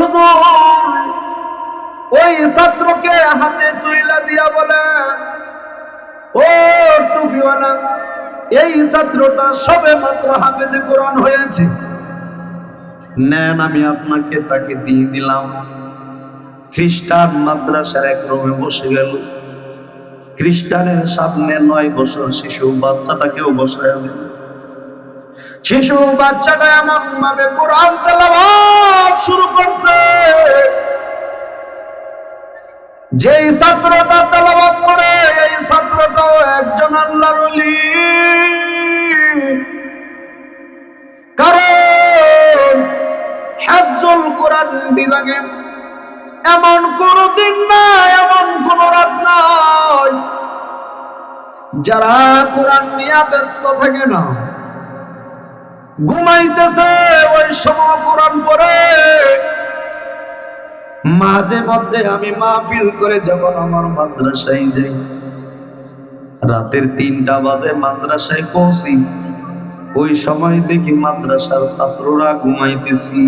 হুজুর। ওই ছাত্রকে হাতে তুইলা দিয়া ও টুপিওয়ালা, এই ছাত্রটা সবে মাত্র কোরআন হয়েছে। নেন আমি আপনাকে তাকে দিয়ে দিলাম। খ্রিস্টান মাদ্রাসার এক রুমে বসে গেল। খ্রিস্টানের সামনে নয় বছর শিশু বাচ্চাটাকেও বসায় শিশু বাচ্চাটা এমন ভাবে কোরআন তেলাওয়াত শুরু করছে। যেই ছাত্রটা তেলাওয়াত করে, এই ছাত্রটাও একজন আল্লাহর ওলি। কারণ হাফজুল কোরআন বিভাগে এমন কোন দিন নাই, এমন কোন রাত নাই, যারা কোরআন নিয়ে ব্যস্ত থাকে না, ঘুমাইতেছে ওই সময় কোরআন পড়ে মাঝে মধ্যে আমি মাহফিল করে যখন আমার মাদ্রাসায় যাই, রাতের তিনটা বাজে মাদ্রাসায় পৌঁছি, ওই সময় দেখি মাদ্রাসার ছাত্ররা ঘুমাইতেছি।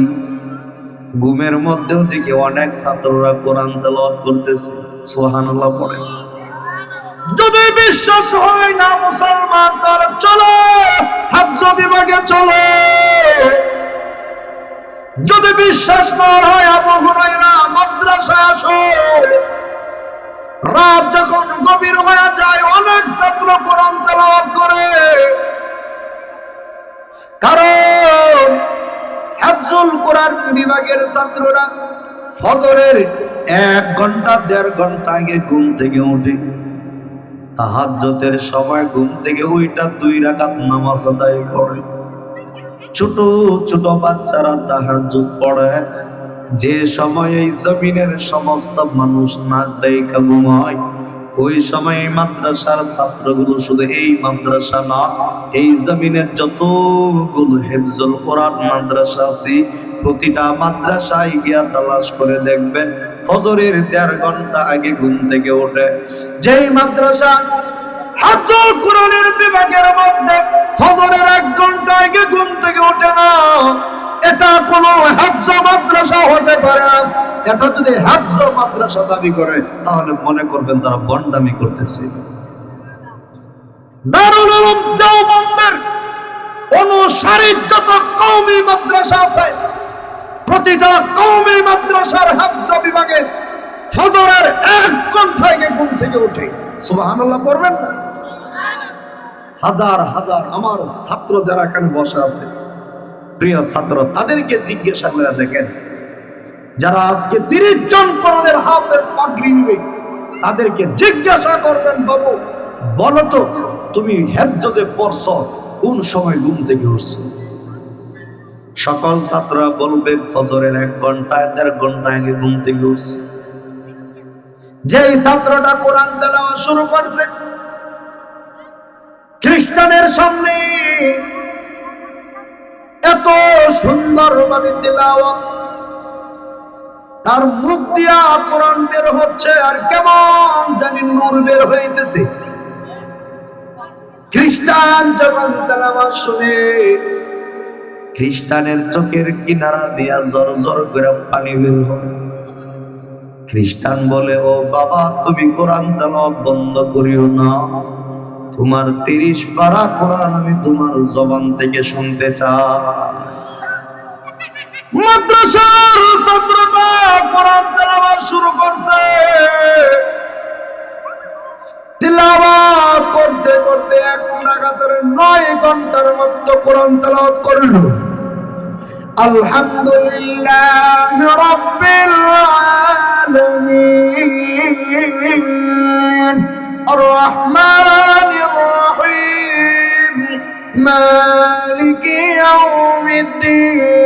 ঘুমের মধ্যেও দেখি অনেক ছাত্ররা কোরআন তেলাওয়াত করতেছে। সুবহানাল্লাহ পড়ে। যদি বিশ্বাস হয় না মুসলমান তার চলো হাফজ বিভাগে চলো। যদি বিশ্বাস না হয় আবু হুরায়রা মাদ্রাসায় আসো রাত যখন গভীর হয়ে যায়, অনেক ছাত্র কোরআন তেলাওয়াত করে। কারণ হাফজুল কোরআন বিভাগের ছাত্ররা ফজরের এক ঘণ্টা, দেড় ঘণ্টা আগে ঘুম থেকে উঠে তাহাজ্জতের সময় ঘুম থেকে ওইটা দুই রাকাত নামাজ আদায় করে। ছোট ছোট বাচ্চারা তাহাজ্জুদ পড়ে। যে সময় জমিনের সমস্ত মানুষ নাক ঘুমায়, ওই সময় মাদ্রাসার ছাত্রগুলো শুধু এই মাদ্রাসা না, এই জমিনের যতগুলো হেফজুল কোরআন মাদ্রাসা আছে, প্রতিটা মাদ্রাসায় গিয়া তালাশ করে দেখবেন, ফজরের দেড় ঘণ্টা আগে ঘুম থেকে ওঠে। যেই মাদ্রাসা হাফজুল কোরআনের বিভাগের মধ্যে এটা যদি হাফজ মাদ্রাসা দাবি করে, তাহলে মনে করবেন তারা বন্ডামি করতেছে। যত মাদ্রাসা আছে, প্রতিটা মাদ্রাসার বিভাগে ফজরের এক ঘুম থেকে উঠে না? হাজার হাজার আমার ছাত্র যারা এখানে বসে আছে, প্রিয় ছাত্র, তাদেরকে জিজ্ঞাসা করে দেখেন যারা আজকে তিরিশ জন করণের হাফেজ পাগড়ি নিবে, তাদেরকে জিজ্ঞাসা করবেন, বাবু, বলো তো, তুমি হেফজে পড়ছ, কোন সময় ঘুম থেকে উঠছো? সকল ছাত্ররা বলবে, ফজরের এক ঘন্টায়, দেড় ঘণ্টা আগে ঘুম থেকে উঠছে। যেই ছাত্রটা কোরআন তেলাওয়া শুরু করছে, খ্রিস্টানের সামনে এত সুন্দর ভাবে তেলাওয়াত তার মুখ দিয়া কোরআন বের হচ্ছে আর কেমন জানি নূর বের হইতেছে। খ্রিস্টান যখন তেলাওয়াত শুনে, খ্রিস্টানের চোখের কিনারা দিয়া জর জর করে পানি বের হয়। খ্রিস্টান বলে, ও বাবা, তুমি কোরআন তেলাওয়াত বন্ধ করিও না। তোমার তিরিশ পারা কোরআন আমি তোমার জবান থেকে শুনতে চাই। মাদ্রাসার ছাত্রটা কোরআন তেলাওয়াত শুরু করছে। তেলাওয়াত করতে করতে এক লাগাতার নয় ঘণ্টার মতো কোরআন তেলাওয়াত করল। আলহামদুলিল্লাহ রব্বিল আলামিন। আর রহমানির রহিম। মালিকি ইয়াউমিদ্দিন।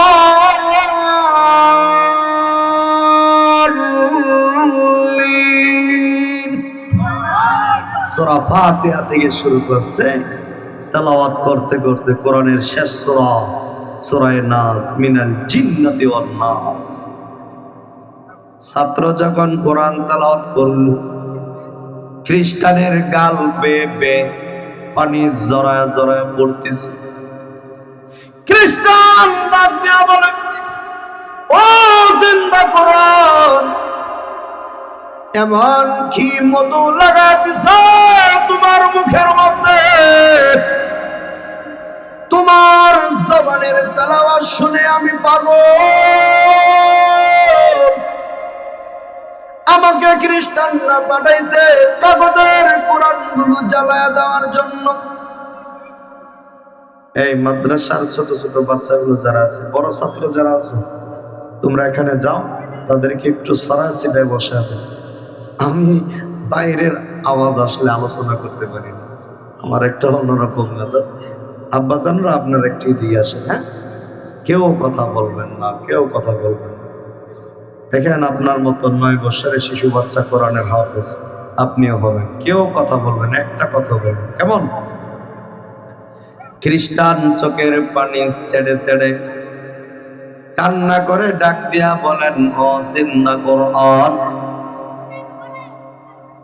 ফাতিহা থেকে শুরু করছে। তেলাওয়াত করতে করতে কোরআনের শেষ সূরা সূরা নাস, মিনাল জিন্নাতি ওয়ান নাস। ছাত্র যখন কোরআন তেলাওয়াত করল, খ্রিস্টানের গাল বেয়ে বেয়ে পানি জড়ায় জড়ায় পড়তেছে। খ্রিস্টান বাদ দেয়া বলে, ও জিন্দা কোরআন এমন কি মধু লাগা দিছে তোমার মুখের মধ্যে? তোমার জবানের তেলাওয়াত শুনে আমি পাবো আমাকে খ্রিস্টানরা পাঠাইছে কাগজের কোরআনগুলো জ্বালায় দেওয়ার জন্য। এই মাদ্রাসার ছোট ছোট বাচ্চাগুলো যারা আছে, বড় ছাত্র যারা আছে, তোমরা এখানে যাও, তাদেরকে একটু সরাই সিটায় বসে হবে আমি বাইরের আওয়াজ আসলে আলোচনা করতে পারি না। আমার একটা অন্যরকম মেজাজ। আব্বাজানরা আপনার একটু দিয়ে আসেন হ্যাঁ? কেউ কথা বলবেন না, কেউ কথা বলবেন না। দেখেন আপনার মতো নয় বছরের শিশু বাচ্চা কোরআনের হাফেজ, আপনিও হবেন। কেউ কথা বলবেন একটা কথা বলবেন। কেমন? খ্রিস্টান চোখের পানি ছেড়ে ছেড়ে কান্না করে ডাক দিয়া বলেন, ও জিন্দা কোরআন।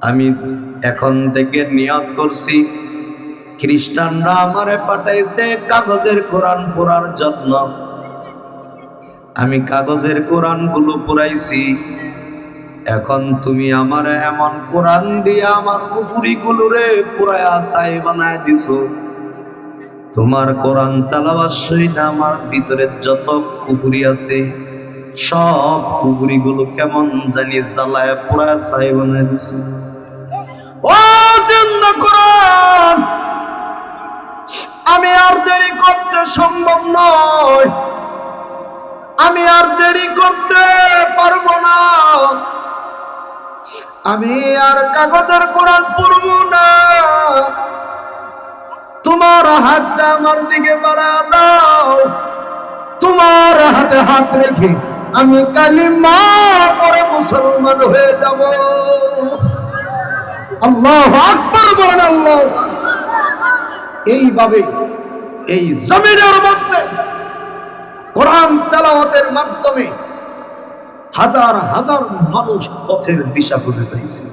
আমি এখন থেকে নিয়ত করছি, খ্রিস্টানরা আমারে পাঠাইছে কাগজের কোরআন পড়ার জন্য। আমি কাগজের কোরআনগুলো পুরাইছি এখন তুমি আমার এমন কোরআন দিয়ে আমার কুফুরি গুলোরে পুরায়া সাই বানায় দিছো। তোমার কোরআন তালাবাস সহিত আমার ভিতরে যত কুকুরি আছে সবগুলো কেমন জানি জ্বালায়, পুরা ছাই বানায় দিছে। ও জিন্দা কোরআন, আমি আর দেরি করতে সম্ভব নয়। আমি আর দেরি করতে পারব না। আমি আর কাগজের কোরআন পড়ব না। তোমার হাতটা আমার দিকে বাড়া দাও। তোমার হাতে হাত রেখে আমি কালিমা পরে মুসলমান হয়ে যাব। আল্লাহ আকবর বলেন, আল্লাহ এইভাবে এই জমিনের মধ্যে কোরআন তেলাওয়াতের মাধ্যমে হাজার হাজার মানুষ পথের দিশা খুঁজে পেয়েছে।